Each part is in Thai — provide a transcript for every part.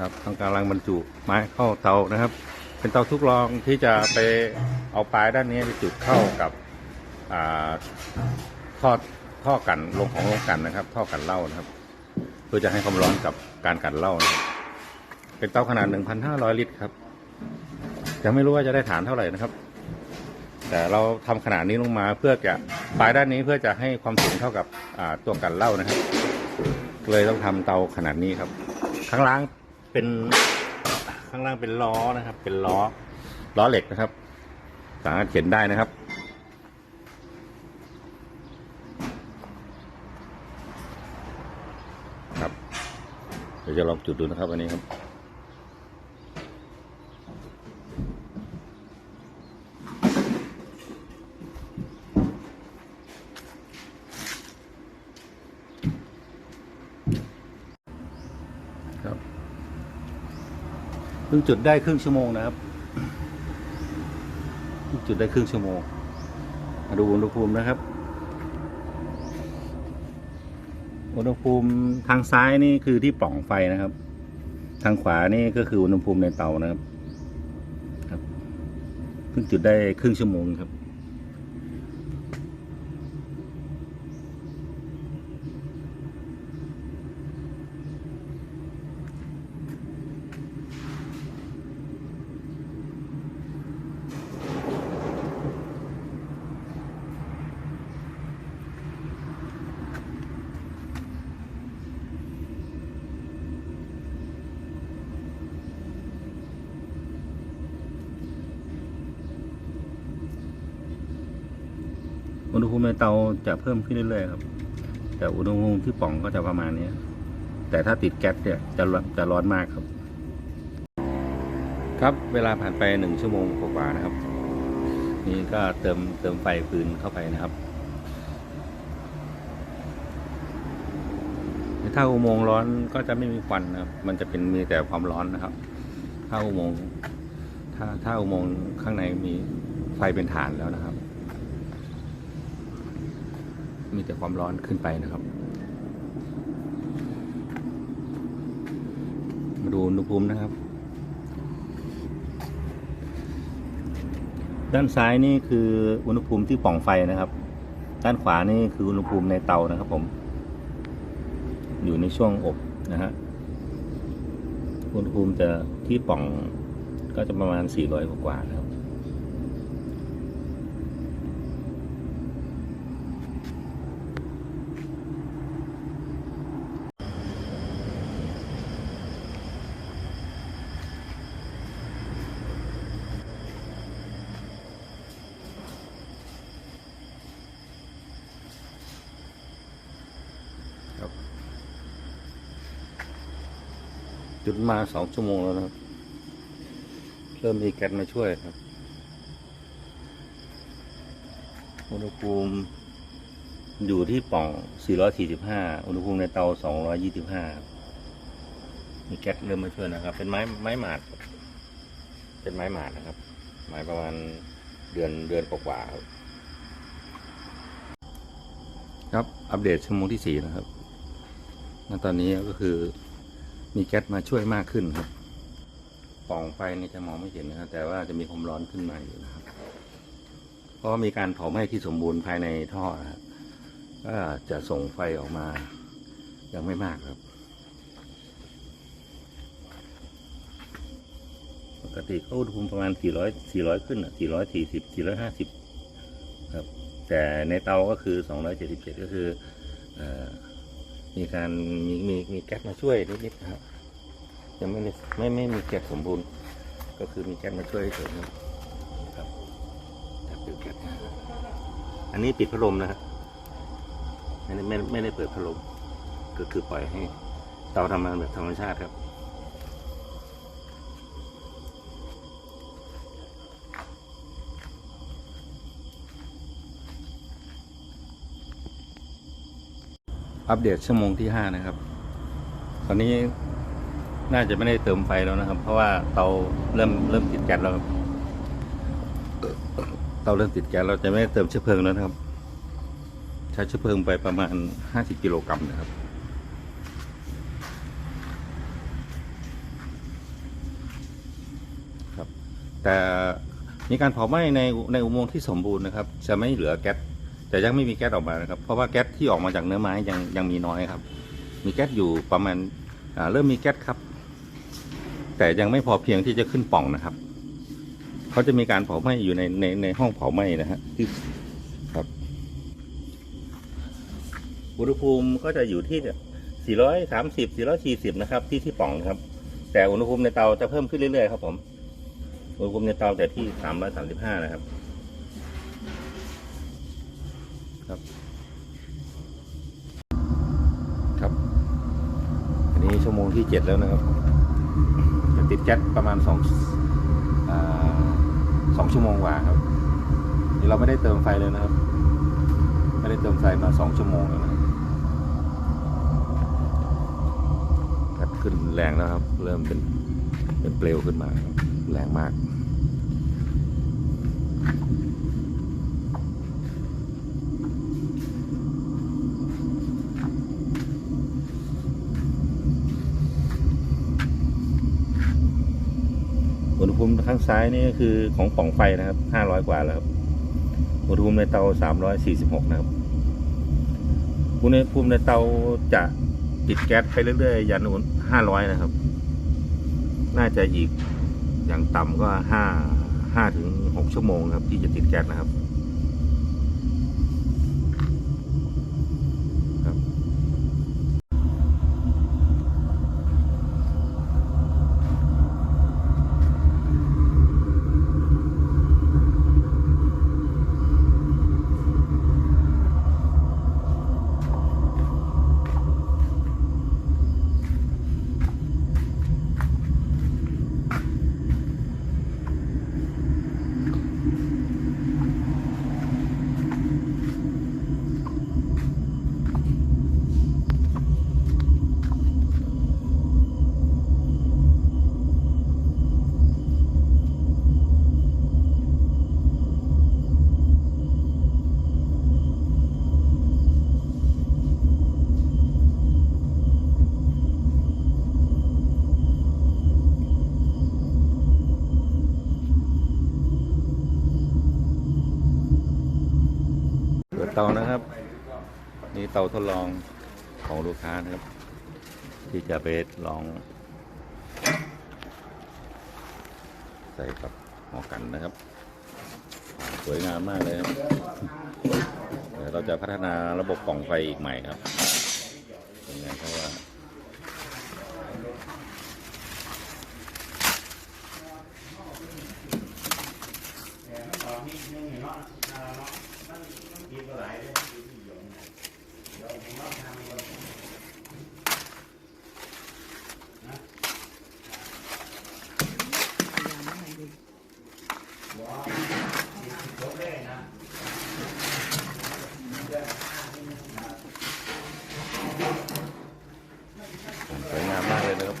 ครับต้องกำลังบรรจุไม้เข้าเตานะครับ เป็นเตาทุกรองที่จะไปเอาปลายด้านนี้ไปจุดเข้ากับท่อท่อกันลงของโรงกันนะครับ ท่อกันเหล้านะครับ เพื่อจะให้ความร้อนกับการกันเหล้านะครับเป็นเตาขนาด 1,500 ลิตรครับยังไม่รู้ว่าจะได้ฐานเท่าไหร่นะครับ แต่เราทำขนาดนี้ลงมาเพื่อจะปลายด้านนี้เพื่อจะให้ความสูงเท่ากับตัวกันเหล้านะครับ เลยต้องทำเตาขนาดนี้ครับ ข้างล่าง เป็นข้างล่างเป็นล้อนะครับ เป็นล้อล้อเหล็กนะครับ สามารถเข็นได้นะครับครับเดี๋ยวจะลองจุดดูนะครับอันนี้ครับครับ เพิ่งจุดได้ครึ่งชั่วโมงนะครับเพิ่งจุดได้ครึ่งชั่วโมงมาดูอุณหภูมินะครับ อุณหภูมิทางซ้ายนี่คือที่ปล่องไฟนะครับ ทางขวานี่ก็คืออุณหภูมิในเตานะครับ ครับเพิ่งจุดได้ครึ่งชั่วโมงครับ ภูมิในเตาจะเพิ่มขึ้นเรื่อยๆครับ แต่อุณหภูมิที่ปล่องก็จะประมาณนี้แต่ถ้าติดแก๊สเนี่ยจะจะร้อนมากครับ ครับเวลาผ่านไปหนึ่งชั่วโมงกว่าๆนะครับ นี่ก็เติมเติมไฟฟืนเข้าไปนะครับถ้าอุโมงค์ร้อนก็จะไม่มีควันนะครับ มันจะเป็นมีแต่ความร้อนนะครับ ถ้าอุโมงค์ถ้าถ้าอุโมงค์ข้างในมีไฟเป็นฐานแล้วนะครับ มีแต่ความร้อนขึ้นไปนะครับ มาดูอุณหภูมินะครับ ด้านซ้ายนี่คืออุณหภูมิที่ปล่องไฟนะครับ ด้านขวานี่คืออุณหภูมิในเตานะครับผม อยู่ในช่วงอบนะฮะ อุณหภูมิจะที่ปล่องก็จะประมาณ 400 กว่านะครับ จุดมาสองชั่วโมงแล้วนะครับ เริ่มมีแก๊สมาช่วยครับ อุณหภูมิอยู่ที่ป่อง 445 อุณหภูมิในเตา 225 มีแก๊สเริ่มมาช่วยนะครับ เป็นไม้ไม้หมาด เป็นไม้หมาดนะครับ ไม้ประมาณเดือนเดือนกว่าครับครับ อัปเดตชั่วโมงที่สี่นะครับณตอนนี้ก็คือ มีแก๊สมาช่วยมากขึ้นครับป่องไฟนี่จะมองไม่เห็นนะครับแต่ว่าจะมีความร้อนขึ้นมาอยู่นะครับ เพราะมีการเผาไหม้ที่สมบูรณ์ภายในท่อนะครับก็จะส่งไฟออกมา ยังไม่มากครับ ปกติก็อุณหภูมิประมาณ 400 400 ขึ้น 440 450 ครับ แต่ในเตาก็คือ 277 ก็คืออ มีการมีมีมีแก๊สมาช่วยนิดๆนะครับยังไม่ได้ไม่ไม่มีแก๊สสมบูรณ์ ก็คือมีแก๊สมาช่วยเฉยๆครับแต่ปิดแก๊สอันนี้ปิดพัดลมนะครับไม่ได้ไม่ไม่ได้เปิดพัดลมก็คือปล่อยให้เตาทำงานแบบธรรมชาติครับ อัปเดตชั่วโมงที่ห้านะครับ ตอนนี้น่าจะไม่ได้เติมไฟแล้วนะครับ เพราะว่าเตาเริ่มเริ่มติดแก๊สแล้วเตาเริ่มติดแก๊สเราจะไม่ได้เติมเชื้อเพลิงแล้วนะครับ ใช้เชื้อเพลิงไปประมาณห้าสิบกิโลกรัมนะครับครับ แต่มีการเผาไหม้ในในอุโมงค์ที่สมบูรณ์นะครับ จะไม่เหลือแก๊ส แต่ยังไม่มีแก๊สออกมานะครับเพราะว่าแก๊สที่ออกมาจากเนื้อไม้ยังยังมีน้อยครับ มีแก๊สอยู่ประมาณเริ่มมีแก๊สครับ แต่ยังไม่พอเพียงที่จะขึ้นป่องนะครับเขาจะมีการเผาไหม้อยู่ในในในห้องเผาไหม้นะฮะที่ครับ อุณหภูมิก็จะอยู่ที่ 430 440 นะครับ ที่ที่ป่องครับ แต่อุณหภูมิในเตาจะเพิ่มขึ้นเรื่อยๆครับผมอุณหภูมิในเตาแต่ที่ 335 นะครับ ครับ ครับ อันนี้ชั่วโมงที่7แล้วนะครับจะติดแก๊สประมาณ2อ่าสองชั่วโมงกว่าครับเดี๋ยวเราไม่ได้เติมไฟเลยนะครับ ไม่ได้เติมไฟมา2ชั่วโมงแล้วนะครับขึ้นแรงแล้วครับ เริ่มเป็นเป็นเปลวขึ้นมา แรงมาก ภูมิข้างซ้ายนี่ก็คือของปล่องไฟนะครับ500กว่าแล้วครับอุณหภูมิในเตา346นะครับอุณหภูมิในเตาจะติดแก๊สไปเรื่อยๆยันอุณ500นะครับ น่าจะอีกอย่างต่ำก็5 5ถึง6ชั่วโมงครับ ที่จะติดแก๊สนะครับ เตานะครับ นี่เตาทดลองของลูกค้านะครับ ที่จะไปลอง ใส่กับหอกันนะครับ สวยงามมากเลยครับเดี๋ยวเราจะพัฒนาระบบกล่องไฟอีกใหม่ครับยังไงเพราะว่า สวยงามมากเลยนะครับ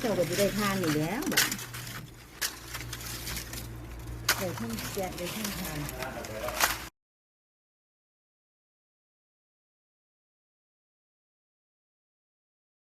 เจ้าก็จะได้ทานอยู่